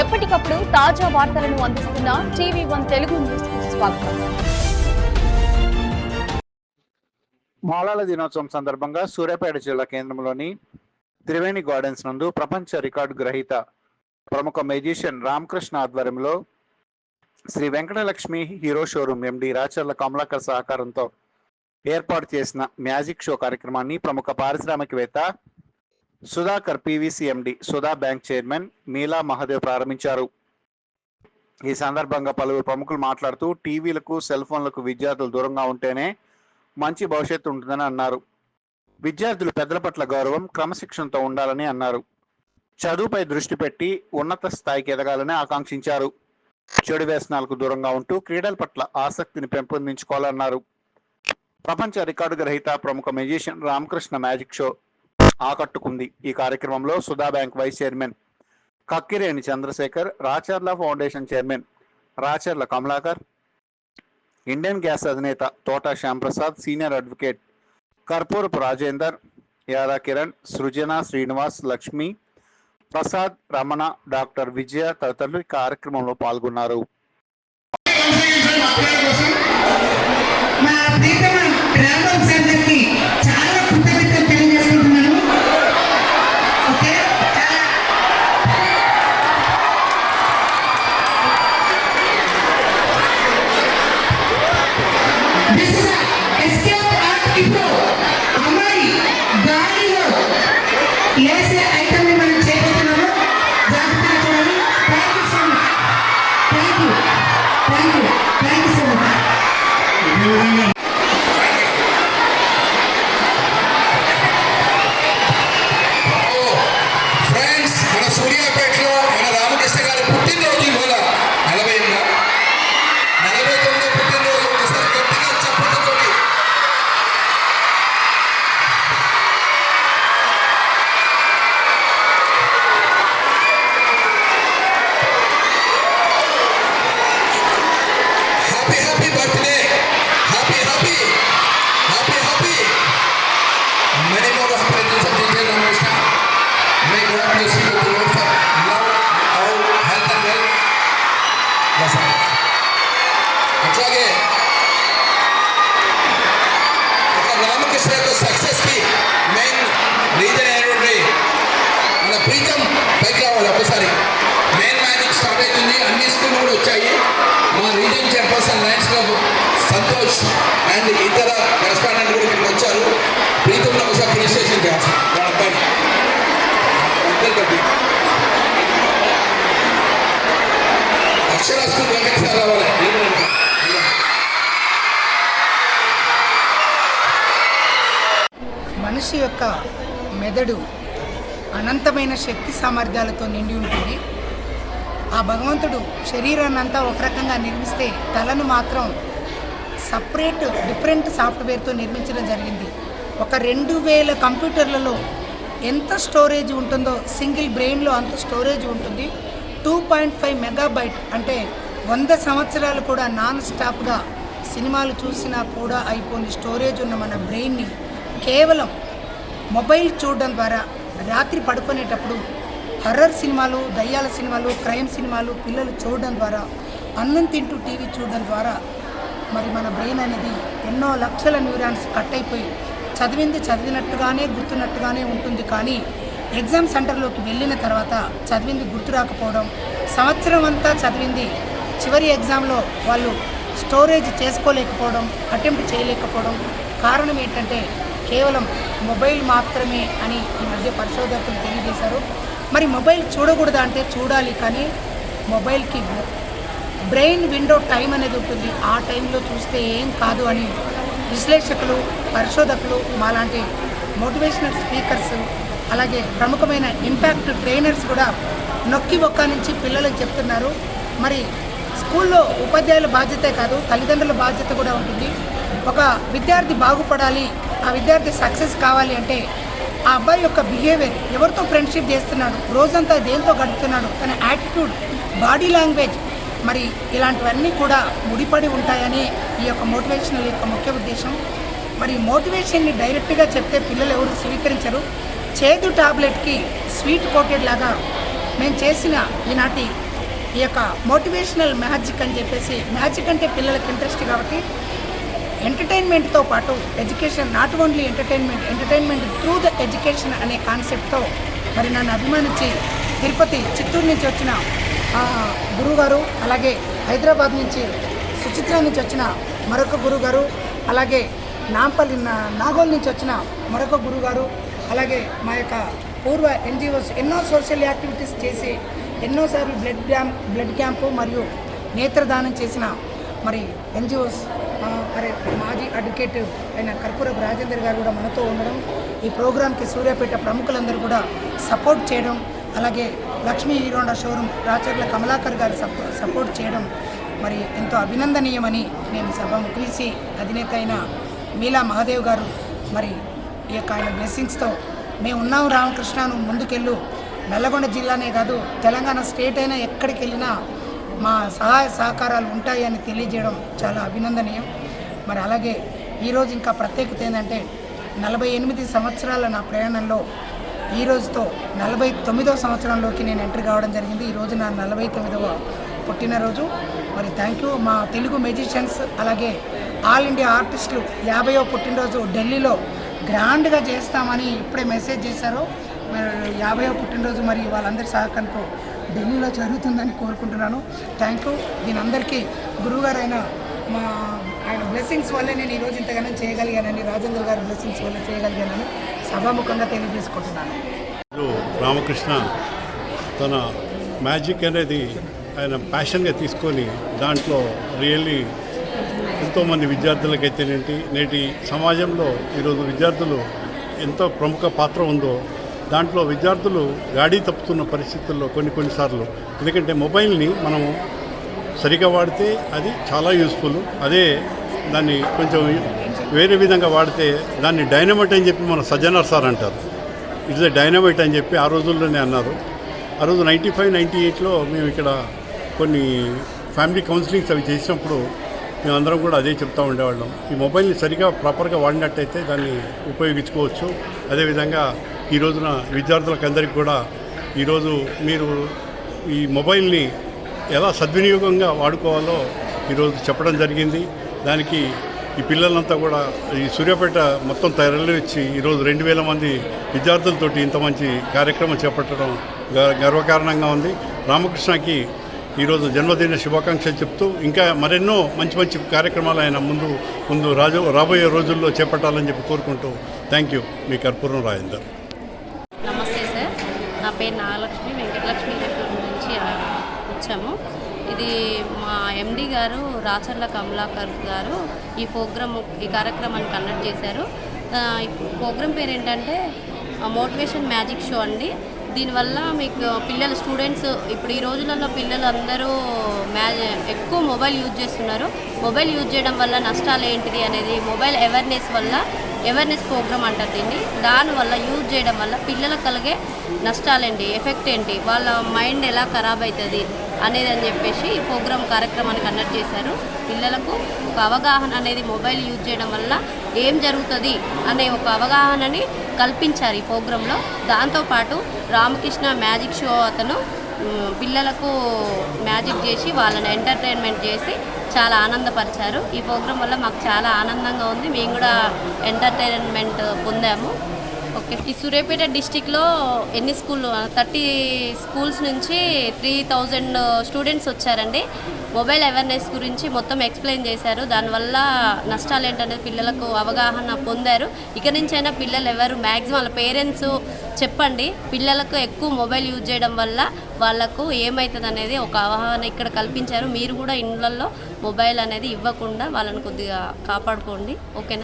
ఎప్పటికప్పుడు తాజా వార్తలను అందిస్తున్న టీవీ వన్ తెలుగు న్యూస్ స్వాగతం. మాలాల దినోత్సవం సందర్భంగా సూర్యాపేట జిల్లా కేంద్రంలోని త్రివేణి గార్డెన్స్ నందు ప్రపంచ రికార్డు గ్రహీత ప్రముఖ మెజిషియన్ రామకృష్ణ ఆధ్వర్యంలో Shri Venkatalakshmi Hero showroom MD Racharla Kamalakar సహకారంతో ఏర్పాటు చేసిన మ్యాజిక్ షో కార్యక్రమాన్ని ప్రముఖ పారిశ్రామికవేత్త Sudhakar PVC MD Sudha bank chairman Meela Mahadev ప్రారంభించారు. ఈ సందర్భంగా పలువురు ప్రముఖులు మాట్లాడుతూ టీవీలకు సెల్ ఫోన్లకు విద్యార్థులు దూరంగా ఉంటేనే మంచి భవిష్యత్తు ఉంటుందని అన్నారు. విద్యార్థులు పెద్దల పట్ల గౌరవం క్రమశిక్షణతో ఉండాలని అన్నారు. చదువుపై దృష్టి పెట్టి ఉన్నత స్థాయికి ఎదగాలని ఆకాంక్షించారు. చెడు వ్యసనాలకు దూరంగా ఉంటూ క్రీడల పట్ల ఆసక్తిని పెంపొందించుకోవాలన్నారు. ప్రపంచ రికార్డు గ్రహీత ప్రముఖ మ్యూజిషియన్ రామకృష్ణ మ్యాజిక్ షో ఆకట్టుకుంది. ఈ కార్యక్రమంలో Sudha bank vice chairman Kakkireni Chandrasekhar Racharla foundation chairman Racharla Kamalakar Indian gas అధినేత Thota Shyamprasad senior advocate Karpurapu Rajender Yara Kiran Srujana Srinivas Lakshmi Prasad Ramana doctor Vijaya తదితరులు ఈ కార్యక్రమంలో పాల్గొన్నారు. మా ప్రీతమ ఒక రామకృష్ణ మెయిన్ రీజన్ అయినటువంటి మన ప్రీతం పైకి రావాలి ఒకసారి మెయిన్ మ్యాజిక్ స్టార్ట్ అవుతుంది. అన్ని స్కూల్ కూడా వచ్చాయి. మా region chairperson lions club Santosh and ఇతర కరెస్పాండెంట్ కూడా ఇక్కడికి వచ్చారు. ప్రీతంలో ఒకసారి రిజిస్ట్రేషన్ చేయాలి వాళ్ళ అబ్బాయిని ఇద్దరు కట్టి అక్షర స్కూల్ వెంకట రావాలి. మనిషి యొక్క మెదడు అనంతమైన శక్తి సామర్థ్యాలతో నిండి ఉంటుంది. ఆ భగవంతుడు శరీరాన్ని అంతా ఒక రకంగా నిర్మిస్తే తలను మాత్రం సపరేట్ డిఫరెంట్ సాఫ్ట్వేర్తో నిర్మించడం జరిగింది. ఒక రెండు వేల కంప్యూటర్లలో ఎంత స్టోరేజ్ ఉంటుందో సింగిల్ బ్రెయిన్లో అంత స్టోరేజ్ ఉంటుంది. టూ పాయింట్ ఫైవ్ మెగాబైట్ అంటే వంద సంవత్సరాలు కూడా నాన్ స్టాప్గా సినిమాలు చూసినా కూడా అయిపోని స్టోరేజ్ ఉన్న మన బ్రెయిన్ని కేవలం మొబైల్ చూడడం ద్వారా రాత్రి పడుకునేటప్పుడు హర్రర్ సినిమాలు దయ్యాల సినిమాలు క్రైమ్ సినిమాలు పిల్లలు చూడడం ద్వారా అన్నం తింటూ టీవీ చూడడం ద్వారా మరి మన బ్రెయిన్ అనేది ఎన్నో లక్షల న్యూరాన్స్ కట్ అయిపోయి చదివింది చదివినట్టుగానే గుర్తున్నట్టుగానే ఉంటుంది. కానీ ఎగ్జామ్ సెంటర్లోకి వెళ్ళిన తర్వాత చదివింది గుర్తు రాకపోవడం సంవత్సరం అంతా చదివింది చివరి ఎగ్జామ్లో వాళ్ళు స్టోరేజ్ చేసుకోలేకపోవడం అటెంప్ట్ చేయలేకపోవడం కారణం ఏంటంటే కేవలం మొబైల్ మాత్రమే అని ఈ మధ్య పరిశోధకులు తెలియజేశారు. మరి మొబైల్ చూడకూడదా అంటే చూడాలి కానీ మొబైల్కి బ్రెయిన్ విండో టైం అనేది ఉంటుంది. ఆ టైంలో చూస్తే ఏం కాదు అని విశ్లేషకులు పరిశోధకులు మాలాంటి మోటివేషనల్ స్పీకర్స్ అలాగే ప్రముఖమైన ఇంపాక్ట్ ట్రైనర్స్ కూడా నొక్కి ఒక్క నుంచి పిల్లలకు చెప్తున్నారు. మరి స్కూల్లో ఉపాధ్యాయుల బాధ్యతే కాదు తల్లిదండ్రుల బాధ్యత కూడా ఉంటుంది. ఒక విద్యార్థి బాగుపడాలి ఆ విద్యార్థి సక్సెస్ కావాలి అంటే ఆ అబ్బాయి యొక్క బిహేవియర్ ఎవరితో ఫ్రెండ్షిప్ చేస్తున్నాడు రోజంతా దేంతో గడుపుతున్నాడు తన యాటిట్యూడ్ బాడీ లాంగ్వేజ్ మరి ఇలాంటివన్నీ కూడా ముడిపడి ఉంటాయని ఈ యొక్క మోటివేషనల్ యొక్క ముఖ్య ఉద్దేశం. మరి మోటివేషన్ని డైరెక్ట్గా చెప్తే పిల్లలు ఎవరు స్వీకరించరు. చేదు టాబ్లెట్కి స్వీట్ కోటెడ్ లాగా మేము చేసిన ఈనాటి ఈ యొక్క మోటివేషనల్ మ్యాజిక్ అని చెప్పేసి మ్యాజిక్ అంటే పిల్లలకి ఇంట్రెస్ట్ కాబట్టి ఎంటర్టైన్మెంట్తో పాటు education not only entertainment entertainment through the education అనే కాన్సెప్ట్తో మరి నన్ను అభిమానించి తిరుపతి చిత్తూరు నుంచి వచ్చిన గురుగారు అలాగే హైదరాబాద్ నుంచి సుచిత్ర నుంచి వచ్చిన మరొక గురుగారు అలాగే నాంపల్లి నాగోల్ నుంచి వచ్చిన మరొక గురుగారు అలాగే మా యొక్క పూర్వ ఎన్జిఓస్ ఎన్నో సోషల్ యాక్టివిటీస్ చేసి ఎన్నోసార్లు బ్లడ్ క్యాంప్ బ్లడ్ క్యాంపు మరియు నేత్రదానం చేసిన మరి ఎన్జిఓస్ మరి మాజీ అడ్వకేట్ అయిన కర్పూరపు రాజేందర్ గారు కూడా మనతో ఉండడం ఈ ప్రోగ్రాంకి సూర్యాపేట ప్రముఖులందరూ కూడా సపోర్ట్ చేయడం అలాగే Lakshmi Hero Honda showroom Racharla Kamalakar గారు సపో సపోర్ట్ చేయడం మరి ఎంతో అభినందనీయమని నేను సభ పిలిచి అధినేత అయిన మీలా మహాదేవ్ గారు మరి ఈ యొక్క ఆయన బ్లెస్సింగ్స్తో మేము ఉన్నాం రామకృష్ణను ముందుకెళ్ళు. నల్లగొండ జిల్లానే కాదు తెలంగాణ స్టేట్ అయినా ఎక్కడికి వెళ్ళినా మా సహాయ సహకారాలు ఉంటాయని తెలియజేయడం చాలా అభినందనీయం. మరి అలాగే ఈరోజు ఇంకా ప్రత్యేకత ఏంటంటే నలభై ఎనిమిది సంవత్సరాల నా ప్రయాణంలో ఈ రోజుతో నలభై తొమ్మిదో సంవత్సరంలోకి నేను ఎంటర్ కావడం జరిగింది. ఈరోజు నా నలభై తొమ్మిదవ పుట్టినరోజు. మరి థ్యాంక్ యూ. మా తెలుగు మెజిషియన్స్ అలాగే ఆల్ ఇండియా ఆర్టిస్టులు యాభైవ పుట్టినరోజు ఢిల్లీలో గ్రాండ్గా చేస్తామని ఇప్పుడే మెసేజ్ చేశారు. మరి యాభైవ పుట్టినరోజు మరి వాళ్ళందరి సహకారంతో ఢిల్లీలో జరుగుతుందని కోరుకుంటున్నాను. థ్యాంక్ యూ దీని అందరికీ గురువుగారైన మా ఆయన బ్లెస్సింగ్స్ వల్లే నేను ఈరోజు ఇంతగానో చేయగలిగానని రాజేంద్ర గారి బ్లెస్సింగ్స్ వల్ల చేయగలిగానని సభాముఖంగా తెలియజేసుకుంటున్నాను. రామకృష్ణ తన మ్యాజిక్ అనేది ఆయన ప్యాషన్గా తీసుకొని దాంట్లో రియల్లీ ఎంతోమంది విద్యార్థులకైతేనేంటి నేటి సమాజంలో ఈరోజు విద్యార్థులు ఎంతో ప్రముఖ పాత్ర ఉందో దాంట్లో విద్యార్థులు గాడి తప్పుతున్న పరిస్థితుల్లో కొన్ని కొన్నిసార్లు ఎందుకంటే మొబైల్ని మనము సరిగా వాడితే అది చాలా యూస్ఫుల్. అదే దాన్ని కొంచెం వేరే విధంగా వాడితే దాన్ని డైనమైట్ అని చెప్పి మన సజ్జనార్ సార్ అంటారు. ఇట్స్ డైనమైట్ అని చెప్పి ఆ రోజుల్లోనే అన్నారు. ఆ రోజు నైంటీ ఫైవ్ నైంటీ ఎయిట్లో మేము ఇక్కడ కొన్ని ఫ్యామిలీ కౌన్సిలింగ్స్ అవి చేసినప్పుడు మేమందరం కూడా అదే చెప్తూ ఉండేవాళ్ళం. ఈ మొబైల్ని సరిగా ప్రాపర్గా వాడినట్టయితే దాన్ని ఉపయోగించుకోవచ్చు. అదేవిధంగా ఈ రోజున విద్యార్థులకు అందరికీ కూడా ఈరోజు మీరు ఈ మొబైల్ని ఎలా సద్వినియోగంగా వాడుకోవాలో ఈరోజు చెప్పడం జరిగింది. దానికి ఈ పిల్లలంతా కూడా ఈ సూర్యాపేట మొత్తం తరలివచ్చి ఈరోజు రెండు వేల మంది విద్యార్థులతోటి ఇంత మంచి కార్యక్రమం చేపట్టడం గ- గర్వకారణంగా ఉంది. రామకృష్ణకి ఈరోజు జన్మదిన శుభాకాంక్షలు చెప్తూ ఇంకా మరెన్నో మంచి మంచి కార్యక్రమాలు ఆయన ముందు ముందు రాజు రాబోయే రోజుల్లో చేపట్టాలని చెప్పి కోరుకుంటూ థ్యాంక్ యూ మీ కర్పూరం రాజేందర్. పేరు నాగలక్ష్మి వెంకటలక్ష్మి రెడ్డి నుంచి వచ్చాము. ఇది మా ఎండి గారు రాచర్ల కమలాకర్ గారు ఈ ప్రోగ్రామ్ ఈ కార్యక్రమాన్ని కండక్ట్ చేశారు. ఈ ప్రోగ్రామ్ పేరు ఏంటంటే మోటివేషన్ మ్యాజిక్ షో అండి. దీనివల్ల మీకు పిల్లలు స్టూడెంట్స్ ఇప్పుడు ఈ రోజులలో పిల్లలు అందరూ ఎక్కువ మొబైల్ యూజ్ చేస్తున్నారు. మొబైల్ యూజ్ చేయడం వల్ల నష్టాలు ఏంటిది అనేది మొబైల్ అవేర్నెస్ వల్ల అవేర్నెస్ ప్రోగ్రామ్ అంటారు దీన్ని. దానివల్ల యూజ్ చేయడం వల్ల పిల్లలకు కలిగే నష్టాలేంటి ఎఫెక్ట్ ఏంటి వాళ్ళ మైండ్ ఎలా ఖరాబ్ అవుతుంది అనేది అని చెప్పేసి ఈ ప్రోగ్రామ్ కార్యక్రమాన్ని కండక్ట్ చేశారు. పిల్లలకు ఒక అవగాహన అనేది మొబైల్ యూజ్ చేయడం వల్ల ఏం జరుగుతుంది అనే ఒక అవగాహనని కల్పించారు ఈ ప్రోగ్రాంలో దాంతోపాటు రామకృష్ణ మ్యాజిక్ షో అతను పిల్లలకు మ్యాజిక్ చేసి వాళ్ళని ఎంటర్టైన్మెంట్ చేసి చాలా ఆనందపరిచారు. ఈ ప్రోగ్రాం వల్ల మాకు చాలా ఆనందంగా ఉంది. మేము కూడా ఎంటర్టైన్మెంట్ పొందాము. ఓకే. ఈ సూర్యాపేట డిస్టిక్లో ఎన్ని స్కూల్ థర్టీ స్కూల్స్ నుంచి త్రీ థౌజండ్ స్టూడెంట్స్ వచ్చారండి. మొబైల్ అవేర్నెస్ గురించి మొత్తం ఎక్స్ప్లెయిన్ చేశారు. దానివల్ల నష్టాలు ఏంటనేది పిల్లలకు అవగాహన పొందారు. ఇక నుంచైనా పిల్లలు ఎవరు మ్యాక్సిమం వాళ్ళ పేరెంట్స్ చెప్పండి. పిల్లలకు ఎక్కువ మొబైల్ యూజ్ చేయడం వల్ల వాళ్ళకు ఏమవుతుంది అనేది ఒక అవగాహన ఇక్కడ కల్పించారు. మీరు కూడా ఇండ్లల్లో మొబైల్ అనేది ఇవ్వకుండా వాళ్ళని కొద్దిగా కాపాడుకోండి. ఓకేనా?